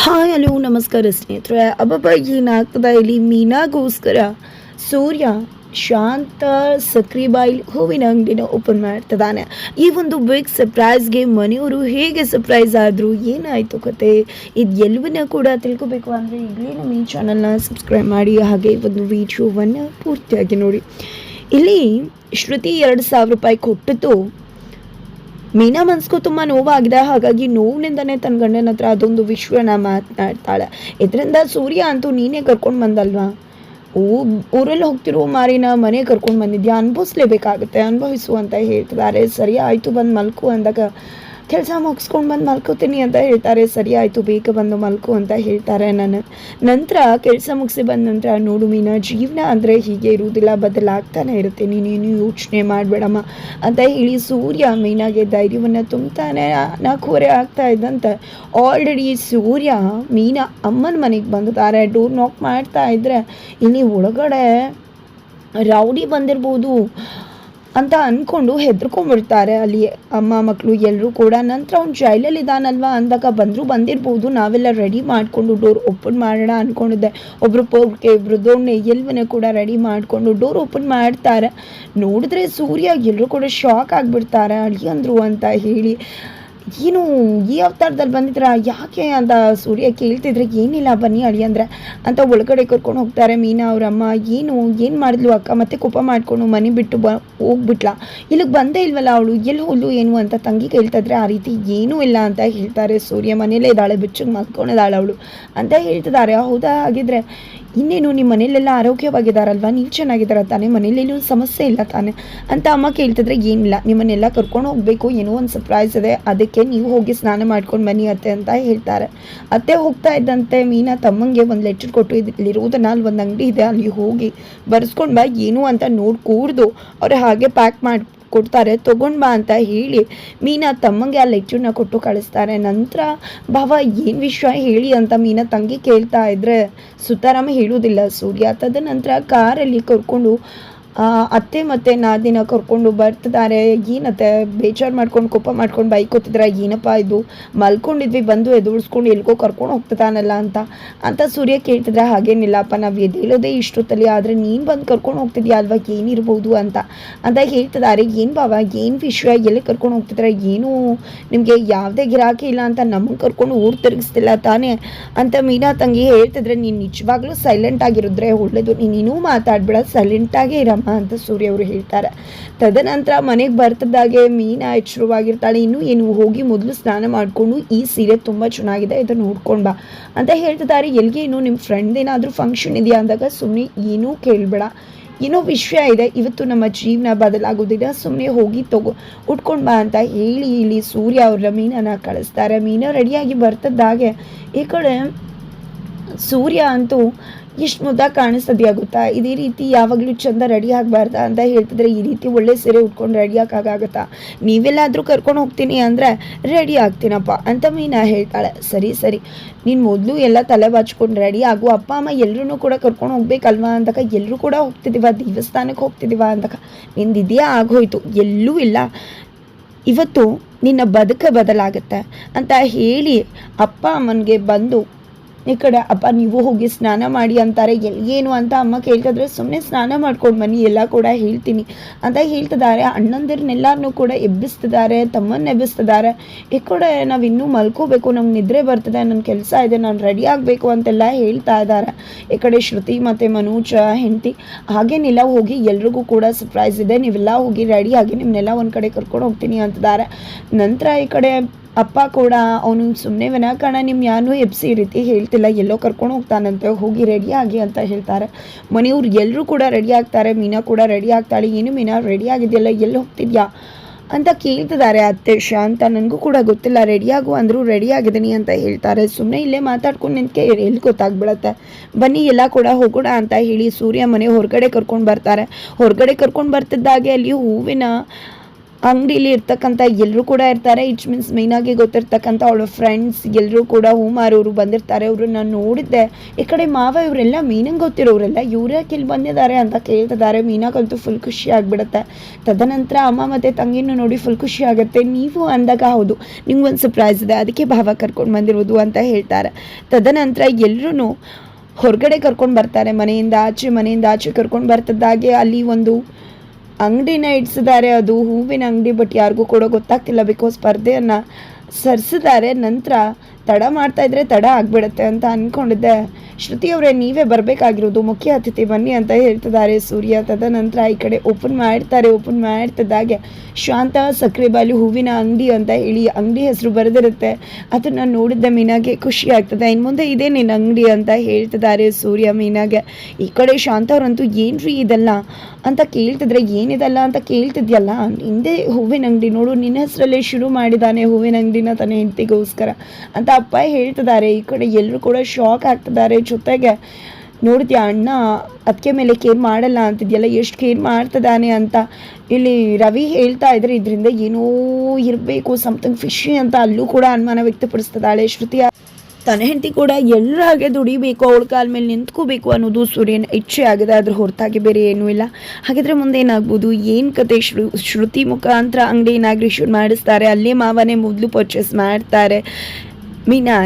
Hi hello ನಮಸ್ಕಾರ ಸ್ನೇಹಿತರೆ. ಅಬ್ಬಬ್ಬ ಏನಾಗ್ತದ ಇಲ್ಲಿ ಮೀನಾಗೋಸ್ಕರ ಸೂರ್ಯ ಶಾಂತ ಸಕ್ರಿಬಾಯಿ ಹೂವಿನ ಅಂಗಡಿನ ಓಪನ್ ಮಾಡ್ತಿದ್ದಾನೆ ಈ ಒಂದು ಬಿಗ್ ಸರ್ಪ್ರೈಸ್ಗೆ ಮನೆಯವರು ಹೇಗೆ ಸರ್ಪ್ರೈಸ್ ಆದರು ಏನಾಯಿತು ಕತೆ ಇದು ಎಲ್ಲವನ್ನ ಕೂಡ ತಿಳ್ಕೊಬೇಕು ಅಂದರೆ ಈಗಲೇ ನಮ್ಮ ಈ ಚಾನಲ್ನ ಸಬ್ಸ್ಕ್ರೈಬ್ ಮಾಡಿ ಹಾಗೆ ಒಂದು ವಿಡಿಯೋವನ್ನು ಪೂರ್ತಿಯಾಗಿ ನೋಡಿ ಇಲ್ಲಿ ಶ್ರುತಿ ಎರಡು ಸಾವಿರ ರೂಪಾಯಿ ಕೊಟ್ಟಿದ್ದು ಮೀನಾ ಮನ್ಸ್ಗೂ ತುಂಬ ನೋವಾಗಿದೆ. ಹಾಗಾಗಿ ನೋವಿನಿಂದನೇ ತನ್ನ ಗಂಡನ ಹತ್ರ ಅದೊಂದು ವಿಶ್ವನ ಮಾತನಾಡ್ತಾಳೆ. ಇದರಿಂದ ಸೂರ್ಯ ಅಂತೂ ನೀನೇ ಕರ್ಕೊಂಡು ಬಂದಲ್ವಾ? ಊ, ಊರಲ್ಲಿ ಹೋಗ್ತಿರೋ ಮಾರಿನ ಮನೆ ಕರ್ಕೊಂಡು ಬಂದಿದ್ಯಾ? ಅನುಭವಿಸ್ಲೇಬೇಕಾಗುತ್ತೆ, ಅನುಭವಿಸು ಅಂತ ಹೇಳ್ತಿದ್ದಾರೆ. ಸರಿ, ಆಯಿತು, ಬಂದು ಮಲ್ಕು ಅಂದಾಗ ಕೆಲಸ ಮುಗಿಸ್ಕೊಂಡು ಬಂದು ಮಲ್ಕೋತೀನಿ ಅಂತ ಹೇಳ್ತಾರೆ. ಸರಿ ಆಯಿತು, ಬೇಗ ಬಂದು ಮಲ್ಕು ಅಂತ ಹೇಳ್ತಾರೆ ನಾನು ನಂತರ ಕೆಲಸ ಮುಗಿಸಿ ಬಂದ ನಂತರ ನೋಡು ಮೀನಾ, ಜೀವನ ಅಂದರೆ ಹೀಗೆ ಇರುವುದಿಲ್ಲ, ಬದಲಾಗ್ತಾನೆ ಇರುತ್ತೆ. ನೀನೇನು ಯೋಚನೆ ಮಾಡಬೇಡಮ್ಮ ಅಂತ ಹೇಳಿ ಸೂರ್ಯ ಮೀನಾಗೆ ಧೈರ್ಯವನ್ನು ತುಂಬ್ತಾನೆ. ನಾಲ್ಕೂವರೆ ಆಗ್ತಾ ಇದ್ದಂತೆ ಆಲ್ರೆಡಿ ಸೂರ್ಯ ಮೀನಾ ಅಮ್ಮನ ಮನೆಗೆ ಬಂದಿದ್ದಾರೆ ಡೋರ್ ನಾಕ್ ಮಾಡ್ತಾ ಇದ್ರೆ ಇಲ್ಲಿ ಒಳಗಡೆ ರೌಡಿ ಬಂದಿರ್ಬೋದು. ಅಂತ ಅಂದ್ಕೊಂಡು ಹೆದರ್ಕೊಂಡ್ಬಿಡ್ತಾರೆ. ಅಲ್ಲಿ ಅಮ್ಮ ಮಕ್ಕಳು ಎಲ್ಲರೂ ಕೂಡ ನಂತರ ಅವ್ನು ಜೈಲಲ್ಲಿ ಇದ್ದಾನಲ್ವಾ ಅಂದಾಗ ಬಂದರೂ ಬಂದಿರ್ಬೋದು, ನಾವೆಲ್ಲ ರೆಡಿ ಮಾಡಿಕೊಂಡು ಡೋರ್ ಓಪನ್ ಮಾಡೋಣ ಅಂದ್ಕೊಂಡಿದ್ದೆ ಒಬ್ಬರು ಪೋರ್ಕೆ ಇಬ್ಬರು ದೋಣೆ ಎಲ್ವನೇ ಕೂಡ ರೆಡಿ ಮಾಡಿಕೊಂಡು ಡೋರ್ ಓಪನ್ ಮಾಡ್ತಾರೆ. ನೋಡಿದ್ರೆ ಸೂರ್ಯ ಎಲ್ಲರೂ ಕೂಡ ಶಾಕ್ ಆಗಿಬಿಡ್ತಾರೆ. ಅಳಿಯಂದ್ರು ಅಂತ ಹೇಳಿ. ಏನು ಈ ಅವತಾರದಲ್ಲಿ ಬಂದಿದ್ರ? ಯಾಕೆ ಅಂತ ಸೂರ್ಯ ಕೇಳ್ತಿದ್ರೆ ಏನಿಲ್ಲ ಬನ್ನಿ ಅಳಿ ಅಂದ್ರೆ ಅಂತ ಒಳಗಡೆ ಕರ್ಕೊಂಡು ಹೋಗ್ತಾರೆ ಮೀನಾ ಅವ್ರ ಅಮ್ಮ. ಏನು ಏನು ಮಾಡಿದ್ಲು ಅಕ್ಕ? ಮತ್ತೆ ಕೋಪ ಮಾಡ್ಕೊಂಡು ಮನೆ ಬಿಟ್ಟು ಬ ಹೋಗ್ಬಿಟ್ಲಾ. ಇಲ್ಲಿಗೆ ಬಂದೇ ಇಲ್ವಲ್ಲ ಅವಳು? ಎಲ್ಲಿ ಹೋದ್ಲು ಏನು ಅಂತ ತಂಗಿ ಕೇಳ್ತಿದ್ರೆ ಆ ರೀತಿ ಏನೂ ಇಲ್ಲ ಅಂತ ಹೇಳ್ತಾರೆ ಸೂರ್ಯ. ಮನೇಲೇ ಇದ್ದಾಳೆ, ಬೆಚ್ಚಗೆ ಮಲ್ಕೊಂಡಿದ್ದಾಳೆ ಅವಳು ಅಂತ ಹೇಳ್ತಿದ್ದಾರೆ. ಹೌದಾ? ಹಾಗಿದ್ರೆ ಇನ್ನೇನು ನಿಮ್ಮ ಮನೇಲೆಲ್ಲ ಆರೋಗ್ಯವಾಗಿದ್ದಾರಲ್ವಾ ನೀವು ಚೆನ್ನಾಗಿದ್ದಾರ ತಾನೇ ಮನೇಲೇನು ಸಮಸ್ಯೆ ಇಲ್ಲ ತಾನೇ. ಅಂತ ಅಮ್ಮ ಕೇಳ್ತಿದ್ರೆ, ಏನಿಲ್ಲ, ನಿಮ್ಮನ್ನೆಲ್ಲ ಕರ್ಕೊಂಡು ಹೋಗಬೇಕು. ಏನೋ ಒಂದು ಸರ್ಪ್ರೈಸ್ ಇದೆ. ಅದಕ್ಕೆ ನೀವು ಹೋಗಿ ಸ್ನಾನ ಮಾಡ್ಕೊಂಡು ಬನ್ನಿ ಅತ್ತೆ ಅಂತ ಹೇಳ್ತಾರೆ. ಅತ್ತೆ ಹೋಗ್ತಾ ಇದ್ದಂತೆ ಮೀನಾ ತಮ್ಮಂಗೆ ಒಂದು ಲೆಟರ್ ಕೊಟ್ಟು ಇಲ್ಲಿರುವುದನ್ನ ಅಲ್ಲಿ ಒಂದು ಅಂಗಡಿ ಇದೆ. ಅಲ್ಲಿ ಹೋಗಿ ಬರೆಸ್ಕೊಂಡು ಬಾ. ಏನು ಅಂತ ನೋಡಿ ಕೂರ್ದು. ಅವ್ರು ಹಾಗೆ ಪ್ಯಾಕ್ ಮಾಡಿ ಕೊಡ್ತಾರೆ, ತೊಗೊಂಡು ಬಾ ಅಂತ ಹೇಳಿ ಮೀನಾ ತಮ್ಮಂಗೆ ಆ ಲೆಕ್ಚರ್ನ ಕೊಟ್ಟು ಕಳಿಸ್ತಾರೆ. ನಂತರ ಭಾವ, ಏನು ವಿಷಯ ಹೇಳಿ? ಅಂತ ಮೀನಾ ತಂಗಿ ಕೇಳ್ತಾ ಇದ್ರೆ, ಸುತಾರಾಮ ಹೇಳುವುದಿಲ್ಲ ಸೂರ್ಯ. ತದ ನಂತರ ಕಾರಲ್ಲಿ ಕರ್ಕೊಂಡು ಅತ್ತೆ ಮತ್ತೆ ನಾದಿನ ಕರ್ಕೊಂಡು ಬರ್ತಿದ್ದಾರೆ. ಏನತ್ತೆ ಬೇಜಾರು ಮಾಡ್ಕೊಂಡು, ಕೋಪ ಮಾಡ್ಕೊಂಡು ಬೈಕ್ ಕೂತಿದ್ರೆ ಏನಪ್ಪ ಇದು. ಮಲ್ಕೊಂಡಿದ್ವಿ, ಬಂದು ಎದುರಿಸ್ಕೊಂಡು ಎಲ್ಗೋ ಕರ್ಕೊಂಡು ಹೋಗ್ತಿದ್ದಾನಲ್ಲ ಅಂತ. ಅಂತ ಸೂರ್ಯ ಕೇಳ್ತಿದ್ರೆ ಹಾಗೇನಿಲ್ಲಪ್ಪ ನಾವು ಎದ್ದೇಳೋದೇ ಇಷ್ಟೊತ್ತಲ್ಲಿ, ಆದರೆ ನೀನು ಬಂದು ಕರ್ಕೊಂಡು ಹೋಗ್ತಿದ್ಯಾ ಅಲ್ವಾ? ಏನಿರ್ಬೋದು ಅಂತ. ಅಂತ ಹೇಳ್ತಿದ್ದಾರೆ. ಏನು ಬಾವ? ಏನು ವಿಷಯ? ಎಲ್ಲಿ ಕರ್ಕೊಂಡು ಹೋಗ್ತಿದ್ರೆ? ಏನು ನಿಮಗೆ ಯಾವುದೇ ಗಿರಾಕಿ ಇಲ್ಲ ಅಂತ ನಮಗೆ ಕರ್ಕೊಂಡು ಊರು ತಿರುಗಿಸ್ತಿಲ್ಲ ತಾನೇ? ಅಂತ ಮೀನಾ ತಂಗಿ ಹೇಳ್ತಿದ್ರೆ, ನೀನು ನಿಜವಾಗ್ಲೂ ಸೈಲೆಂಟ್ ಆಗಿರಿದ್ರೆ ಒಳ್ಳೇದು. ನೀನು ಮಾತಾಡ್ಬೇಡ. ಸೈಲೆಂಟಾಗೇ ಇರಮ್ಮ ಅಂತ ಸೂರ್ಯ ಅವರು ಹೇಳ್ತಾರೆ. ತದನಂತರ ಮನೆಗೆ ಬರ್ತದಾಗೆ ಮೀನಾ ಎಚ್ಚರವಾಗಿರ್ತಾಳೆ ಇನ್ನು ಏನು, ಹೋಗಿ ಮೊದಲು ಸ್ನಾನ ಮಾಡಿಕೊಂಡು ಈ ಸೀರೆ ತುಂಬ ಚೆನ್ನಾಗಿದೆ ಇದನ್ನು ನೋಡ್ಕೊಂಡು ಬಾ ಅಂತ ಹೇಳ್ತಿದ್ದಾರೆ. ಎಲ್ಲಿಗೆ ಏನು ನಿಮ್ಮ ಫ್ರೆಂಡ್ ಏನಾದರೂ ಫಂಕ್ಷನ್ ಇದೆಯಾ ಅಂದಾಗ ಸುಮ್ಮನೆ ಏನೂ ಕೇಳಬೇಡ. ಏನೋ ವಿಷಯ ಇದೆ, ಇವತ್ತು ನಮ್ಮ ಜೀವನ ಬದಲಾಗೋದಿಲ್ಲ ಸುಮ್ಮನೆ ಹೋಗಿ ತಗೋ, ಉಟ್ಕೊಂಡು ಬಾ ಅಂತ ಹೇಳಿ ಇಲ್ಲಿ ಸೂರ್ಯ ಅವ್ರ ಮೀನನ್ನ ಕಳಿಸ್ತಾರೆ. ಮೀನ ರೆಡಿಯಾಗಿ ಬರ್ತದ್ದಾಗೆ. ಈ ಕಡೆ ಸೂರ್ಯ ಅಂತೂ ಎಷ್ಟು ಮುದ್ದ ಕಾಣಿಸ್ತದೆ ಆಗುತ್ತಾ ಇದೇ ರೀತಿ ಯಾವಾಗಲೂ ಚಂದ ರೆಡಿ ಆಗಬಾರ್ದ ಅಂತ ಹೇಳ್ತಿದ್ರೆ ಈ ರೀತಿ ಒಳ್ಳೆ ಸೀರೆ ಉಟ್ಕೊಂಡು ರೆಡಿ ಆಗೋಕ್ಕಾಗತ್ತಾ ನೀವೆಲ್ಲಾದರೂ ಕರ್ಕೊಂಡು ಹೋಗ್ತೀನಿ ಅಂದರೆ ರೆಡಿ ಆಗ್ತೀನಪ್ಪ ಅಂತ ಮೀನಾ ಹೇಳ್ತಾಳೆ. ಸರಿ ಸರಿ. ನೀನು ಮೊದಲು ಎಲ್ಲ ತಲೆ ಬಾಚ್ಕೊಂಡು ರೆಡಿ ಆಗು. ಅಪ್ಪ, ಅಮ್ಮ ಎಲ್ಲರೂ ಕೂಡ ಕರ್ಕೊಂಡು ಹೋಗ್ಬೇಕಲ್ವಾ ಅಂದಾಗ ಎಲ್ಲರೂ ಕೂಡ ಹೋಗ್ತಿದ್ದೀವ? ದೇವಸ್ಥಾನಕ್ಕೆ ಹೋಗ್ತಿದ್ದೀವ ಅಂದಾಗ ನಿಂದು ಇದೇ ಆಗೋಯ್ತು. ಎಲ್ಲೂ ಇಲ್ಲ. ಇವತ್ತು ನಿನ್ನ ಬದುಕ ಬದಲಾಗುತ್ತೆ ಅಂತ ಹೇಳಿ ಅಪ್ಪ ಅಮ್ಮನಿಗೆ ಬಂದು ಈ ಕಡೆ ಅಪ್ಪ, ನೀವು ಹೋಗಿ ಸ್ನಾನ ಮಾಡಿ ಅಂತಾರೆ. ಎಲ್ಲಿಗೇನು ಏನು ಅಂತ ಅಮ್ಮ ಕೇಳ್ತಿದ್ರೆ ಸುಮ್ಮನೆ ಸ್ನಾನ ಮಾಡ್ಕೊಂಡು ಬನ್ನಿ, ಎಲ್ಲ ಕೂಡ ಹೇಳ್ತೀನಿ ಅಂತ ಹೇಳ್ತಿದ್ದಾರೆ. ಅಣ್ಣಂದಿರನ್ನೆಲ್ಲರನ್ನೂ ಕೂಡ ಎಬ್ಬಿಸ್ತಿದ್ದಾರೆ, ತಮ್ಮನ್ನ ಎಬ್ಬಿಸ್ತಿದ್ದಾರೆ. ಈ ಕಡೆ, ನಾವು ಇನ್ನೂ ಮಲ್ಕೋಬೇಕು ನಮ್ಗೆ ನಿದ್ರೆ ಬರ್ತದೆ ನನ್ನ ಕೆಲಸ ಇದೆ, ನಾನು ರೆಡಿ ಆಗಬೇಕು ಅಂತೆಲ್ಲ ಹೇಳ್ತಾ ಇದ್ದಾರೆ. ಈ ಕಡೆ ಶ್ರುತಿ ಮತ್ತು ಮನೋಜ್, ಹೆಂಡತಿ, ಹಾಗೇನಿಲ್ಲ, ಹೋಗಿ ಎಲ್ರಿಗೂ ಕೂಡ ಸರ್ಪ್ರೈಸ್ ಇದೆ. ನೀವೆಲ್ಲ ಹೋಗಿ ರೆಡಿ ಆಗಿ ನಿಮ್ಮನ್ನೆಲ್ಲ ಒಂದು ಕಡೆ ಕರ್ಕೊಂಡು ಹೋಗ್ತೀನಿ ಅಂತಿದ್ದಾರೆ. ನಂತರ ಈ ಕಡೆ ಅಪ್ಪ ಕೂಡ ಅವನು ಸುಮ್ಮನೆ ವಿನಾಕಾರಣ ನಿಮ್ಮ ಯಾರು ಎಬ್ಸಿ ರೀತಿ ಹೇಳ್ತಿಲ್ಲ. ಎಲ್ಲೋ ಕರ್ಕೊಂಡು ಹೋಗ್ತಾನಂತೆ. ಹೋಗಿ ರೆಡಿ ಆಗಿ ಅಂತ ಹೇಳ್ತಾರೆ. ಮನೆಯವ್ರು ಎಲ್ಲರೂ ಕೂಡ ರೆಡಿ ಆಗ್ತಾರೆ. ಮೀನಾ ಕೂಡ ರೆಡಿ ಆಗ್ತಾಳೆ. ಏನು ಮೀನಾ ರೆಡಿ ಆಗಿದೆಯಲ್ಲ? ಎಲ್ಲಿ ಹೋಗ್ತಿದ್ಯಾ? ಅಂತ ಕೇಳ್ತಿದ್ದಾರೆ ಅತ್ತೆ. ಅಂತ ನನಗೂ ಕೂಡ ಗೊತ್ತಿಲ್ಲ. ರೆಡಿಯಾಗು ಅಂದರೂ ರೆಡಿ ಆಗಿದ್ದೀನಿ ಅಂತ ಹೇಳ್ತಾರೆ. ಸುಮ್ಮನೆ ಇಲ್ಲೇ ಮಾತಾಡ್ಕೊಂಡು ನಿಂತ್ಕೆ ಎಲ್ಲಿ ಗೊತ್ತಾಗ್ಬಿಡತ್ತೆ. ಬನ್ನಿ, ಎಲ್ಲ ಕೂಡ ಹೋಗೋಣ ಅಂತ ಹೇಳಿ ಸೂರ್ಯ ಮನೆ ಹೊರಗಡೆ ಕರ್ಕೊಂಡು ಬರ್ತಾರೆ. ಹೊರಗಡೆ ಕರ್ಕೊಂಡು ಬರ್ತಿದ್ದಾಗೆ ಅಲ್ಲಿ ಹೂವಿನ ಅಂಗಡಿಲಿ ಇರ್ತಕ್ಕಂಥ ಎಲ್ಲರೂ ಕೂಡ ಇರ್ತಾರೆ. ಇಟ್ಸ್ ಮೀನ್ಸ್ ಮೇಯ್ನಾಗಿ ಗೊತ್ತಿರ್ತಕ್ಕಂಥ ಅವಳ ಫ್ರೆಂಡ್ಸ್ ಎಲ್ಲರೂ ಕೂಡ, ಹೂಮಾರ್ ಅವರು ಬಂದಿರ್ತಾರೆ. ಅವ್ರನ್ನ ನೋಡಿದ್ದೆ. ಈ ಕಡೆ ಮಾವ ಇವರೆಲ್ಲ ಮೀನಂಗೆ ಗೊತ್ತಿರೋರೆಲ್ಲ ಇವ್ರು ಇಲ್ಲಿ ಬಂದಿದ್ದಾರೆ ಅಂತ ಕೇಳ್ತಿದ್ದಾರೆ. ಮೀನಾಗಂತೂ ಫುಲ್ ಖುಷಿ ಆಗಿಬಿಡುತ್ತೆ. ತದನಂತರ ಅಮ್ಮ ಮತ್ತು ತಂಗಿನೂ ನೋಡಿ ಫುಲ್ ಖುಷಿ ಆಗುತ್ತೆ. ನೀವು ಅಂದಾಗ ಹೌದು ನಿಮ್ಗೊಂದು ಸರ್ಪ್ರೈಸ್ ಇದೆ. ಅದಕ್ಕೆ ಭಾವ ಕರ್ಕೊಂಡು ಬಂದಿರೋದು ಅಂತ ಹೇಳ್ತಾರೆ. ತದನಂತರ ಎಲ್ಲರೂ ಹೊರಗಡೆ ಕರ್ಕೊಂಡು ಬರ್ತಾರೆ. ಮನೆಯಿಂದ ಆಚೆ ಮನೆಯಿಂದ ಆಚೆ ಕರ್ಕೊಂಡು ಬರ್ತಿದ್ದಾಗೆ ಅಲ್ಲಿ ಒಂದು ಅಂಗಡಿನ ಇಡ್ಸಿದ್ದಾರೆ. ಅದು ಹೂವಿನ ಅಂಗಡಿ ಬಟ್ ಯಾರಿಗೂ ಕೂಡ ಗೊತ್ತಾಗ್ತಿಲ್ಲ ಬಿಕಾಸ್ ಸ್ಪರ್ಧೆಯನ್ನು ಸರಿಸಿದ್ದಾರೆ. ನಂತರ ತಡ ಮಾಡ್ತಾ ಇದ್ರೆ ತಡ ಆಗ್ಬಿಡತ್ತೆ ಅಂತ ಅನ್ಕೊಂಡಿದ್ದೆ. ಶ್ರುತಿ ಅವರೇ, ನೀವೇ ಬರಬೇಕಾಗಿರೋದು ಮುಖ್ಯ ಅತಿಥಿ ಬನ್ನಿ ಅಂತ ಹೇಳ್ತಿದ್ದಾರೆ. ಸೂರ್ಯ ತದನಂತರ ಈ ಕಡೆ ಓಪನ್ ಮಾಡ್ತಾರೆ, ಓಪನ್ ಮಾಡ್ತಿದ್ದಾಗೆ. ಶಾಂತ ಸಕ್ಕರೆ ಬಾಲು ಹೂವಿನ ಅಂಗಡಿ ಅಂತ ಹೇಳಿ ಅಂಗಡಿ ಹೆಸರು ಬರೆದಿರುತ್ತೆ. ಅದನ್ನು ನೋಡಿದ್ದ ಮೀನಾಗೆ ಖುಷಿ ಆಗ್ತದೆ. ಇನ್ನು ಮುಂದೆ ಇದೇ ನಿನ್ನ ಅಂಗಡಿ ಅಂತ ಹೇಳ್ತಿದ್ದಾರೆ ಸೂರ್ಯ, ಮೀನಾಗೆ. ಈ ಕಡೆ ಶಾಂತ ಅವರಂತೂ ಏನ್ರಿ ಇದೆಲ್ಲ? ಅಂತ ಕೇಳ್ತಿದ್ರೆ ಏನಿದೆಲ್ಲ ಅಂತ ಕೇಳ್ತಿದ್ಯಲ್ಲ? ಹಿಂದೆ ಹೂವಿನ ಅಂಗಡಿ ನೋಡು, ನಿನ್ನ ಹೆಸರಲ್ಲೇ ಶುರು ಮಾಡಿದ್ದಾನೆ ಹೂವಿನ ಅಂಗಡಿನ ತನ್ನ ಹೆಂಡತಿಗೋಸ್ಕರ. ಅಂತ ಅಪ್ಪ ಹೇಳ್ತಿದ್ದಾರೆ, ಈ ಕಡೆ ಎಲ್ಲರೂ ಕೂಡ ಶಾಕ್ ಆಗ್ತಿದ್ದಾರೆ. ಜೊತೆಗೆ ನೋಡ್ತೀಯ ಅಣ್ಣ ಅದಕ್ಕೆ ಮೇಲೆ ಕೇರ್ ಮಾಡಲ್ಲ ಅಂತಿದೆಯಲ್ಲ, ಎಷ್ಟು ಕೇರ್ ಮಾಡ್ತಿದ್ದಾನೆ ಅಂತ. ಇಲ್ಲಿ ರವಿ ಹೇಳ್ತಾ ಇದ್ರೆ ಇದರಿಂದ ಏನೋ ಇರಬೇಕು ಸಮಥಿಂಗ್ ಫಿಶಿ ಅಂತ ಅಲ್ಲೂ ಕೂಡ ಅನುಮಾನ ವ್ಯಕ್ತಪಡಿಸ್ತಿದ್ದಾಳೆ. ಶ್ರುತಿಯ ತನ್ನ ಹೆಂಡತಿ ಕೂಡ ಎಲ್ಲರ ಹಾಗೆ ದುಡಿಬೇಕು, ಅವಳ ಕಾಲ ಮೇಲೆ ನಿಂತ್ಕೋಬೇಕು ಅನ್ನೋದು ಸೂರ್ಯನ ಇಚ್ಛೆ ಆಗಿದೆ ಅದ್ರ ಹೊರತಾಗಿ ಬೇರೆ ಏನೂ ಇಲ್ಲ. ಹಾಗಿದ್ರೆ ಮುಂದೆ ಏನಾಗ್ಬೋದು? ಏನು ಕತೆ ಶ್ರು ಶ್ರುತಿ ಮುಖಾಂತರ ಅಂಗಡಿ ಇನಾಗ್ರೇಷನ್ ಮಾಡಿಸ್ತಾರೆ, ಅಲ್ಲೇ ಮಾವನೇ ಮೊದಲು ಪರ್ಚೇಸ್ ಮಾಡ್ತಾರೆ. ಮೀನಾ